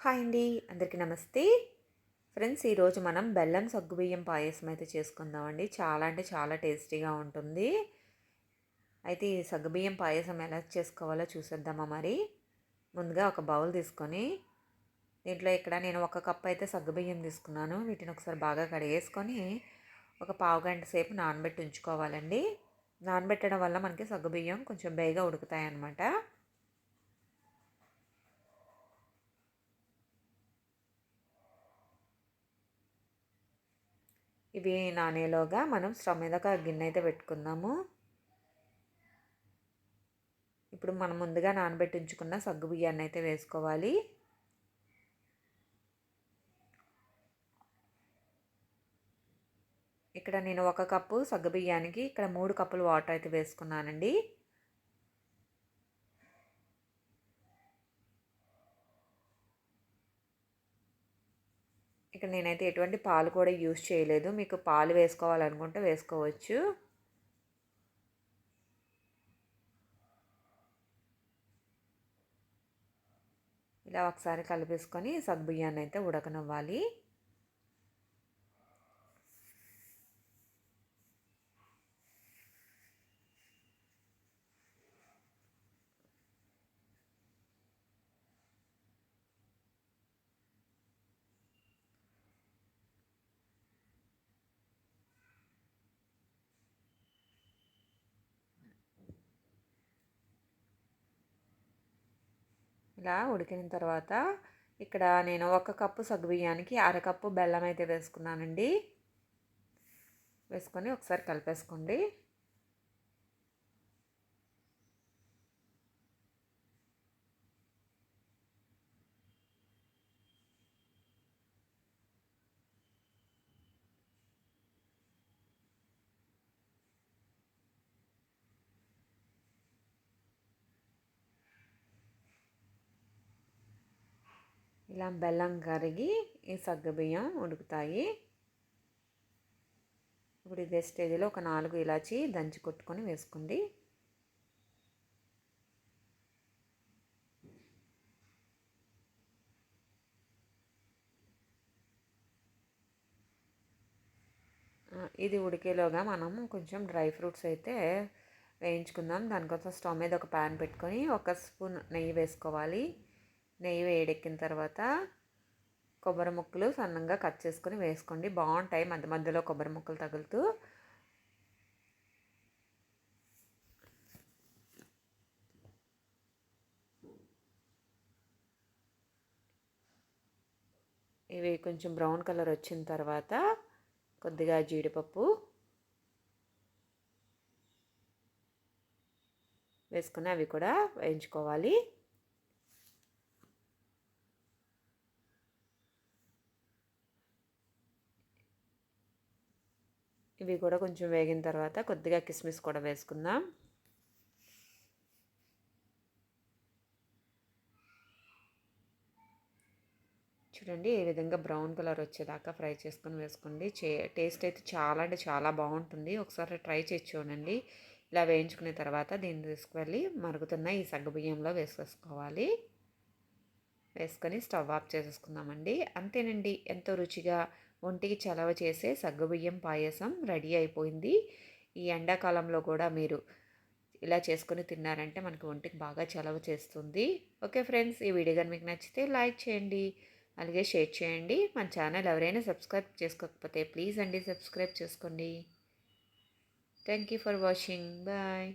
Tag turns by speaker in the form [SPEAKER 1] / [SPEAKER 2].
[SPEAKER 1] Hi అండి. అందరికీ నమస్తే. ఫ్రెండ్స్ ఈరోజు మనం బెల్లం సగ్గుబియ్యం పాయసం అయితే చేసుకుందామండి చాలా అంటే చాలా టేస్టీగా ఉంటుంది. అయితే ఈ సగ్గుబియ్యం పాయసం ఎలా చేసుకోవాలో చూసేద్దామా మరి. ముందుగా ఒక బౌల్ తీసుకొని దీంట్లో ఇక్కడ నేను ఒక కప్ అయితే సగ్గుబియ్యం తీసుకున్నాను. వీటిని ఒకసారి బాగా కడిగేసుకొని ఒక పావు గంట సేపు నానబెట్టి ఉంచుకోవాలండి. నానబెట్టడం వల్ల మనకి సగ్గుబియ్యం కొంచెం బేగా ఉడుకుతాయి అన్నమాట ఇవి నానేలోగా మనం స్టవ్ మీద ఒక గిన్నె అయితే పెట్టుకుందాము. ఇప్పుడు మనం ముందుగా నానబెట్టి ఉంచుకున్న సగ్గు బియ్యాన్ని అయితే వేసుకోవాలి. ఇక్కడ నేను ఒక కప్పు సగ్గు బియ్యానికి ఇక్కడ మూడు కప్పులు వాటర్ అయితే వేసుకున్నానండి. ఇక్కడ నేనైతే ఎటువంటి పాలు కూడా యూస్ చేయలేదు. మీకు పాలు వేసుకోవాలనుకుంటే వేసుకోవచ్చు. ఇలా ఒకసారి కలిపేసుకొని సగ్బియ్యాన్ని అయితే ఉడకనివ్వాలి. ఇలా ఉడికిన తర్వాత ఇక్కడ నేను ఒక కప్పు సగ్గుబియ్యానికి అరకప్పు బెల్లం అయితే వేసుకున్నానండి. వేసుకొని ఒకసారి కలిపేసుకోండి. ఇలా బెల్లం కరిగి ఈ సగ్గుబియ్యం ఉడుకుతాయి. ఇప్పుడు ఇదే స్టేజ్లో ఒక నాలుగు ఇలాచి దంచి కొట్టుకొని వేసుకోండి. ఇది ఉడికేలోగా మనం కొంచెం డ్రై ఫ్రూట్స్ అయితే వేయించుకుందాం. దానికోసం స్టవ్ మీద ఒక ప్యాన్ పెట్టుకొని ఒక స్పూన్ నెయ్యి వేసుకోవాలి. నెయ్యి వేడెక్కిన తర్వాత కొబ్బరి ముక్కలు సన్నంగా కట్ చేసుకొని వేసుకోండి. బాగుంటాయి మధ్య మధ్యలో కొబ్బరి ముక్కలు తగులుతూ. ఇవి కొంచెం బ్రౌన్ కలర్ వచ్చిన తర్వాత కొద్దిగా జీడిపప్పు వేసుకుని అవి కూడా వేయించుకోవాలి. ఇవి కూడా కొంచెం వేగిన తర్వాత కొద్దిగా కిస్మిస్ కూడా వేసుకుందాం. చూడండి ఏ విధంగా బ్రౌన్ కలర్ వచ్చేదాకా ఫ్రై చేసుకొని వేసుకోండి. చే టేస్ట్ అయితే చాలా అంటే చాలా బాగుంటుంది. ఒకసారి ట్రై చేసి చూడండి. ఇలా వేయించుకునే తర్వాత దీన్ని తీసుకువెళ్ళి మరుగుతున్న ఈ సగ్గుబియ్యంలో వేసేసుకోవాలి. వేసుకొని స్టవ్ ఆఫ్ చేసేసుకుందామండి. అంతేనండి. ఎంతో రుచిగా ఒంటికి చలవ చేసే సగ్గుబియ్యం పాయసం రెడీ అయిపోయింది. ఈ ఎండాకాలంలో కూడా మీరు ఇలా చేసుకుని తిన్నారంటే మనకి ఒంటికి బాగా చలవ చేస్తుంది. ఓకే ఫ్రెండ్స్ ఈ వీడియో కానీ మీకు నచ్చితే లైక్ చేయండి అలాగే షేర్ చేయండి. మన ఛానల్ ఎవరైనా సబ్స్క్రైబ్ చేసుకోకపోతే ప్లీజ్ అండి సబ్స్క్రైబ్ చేసుకోండి. Thank you for watching. Bye.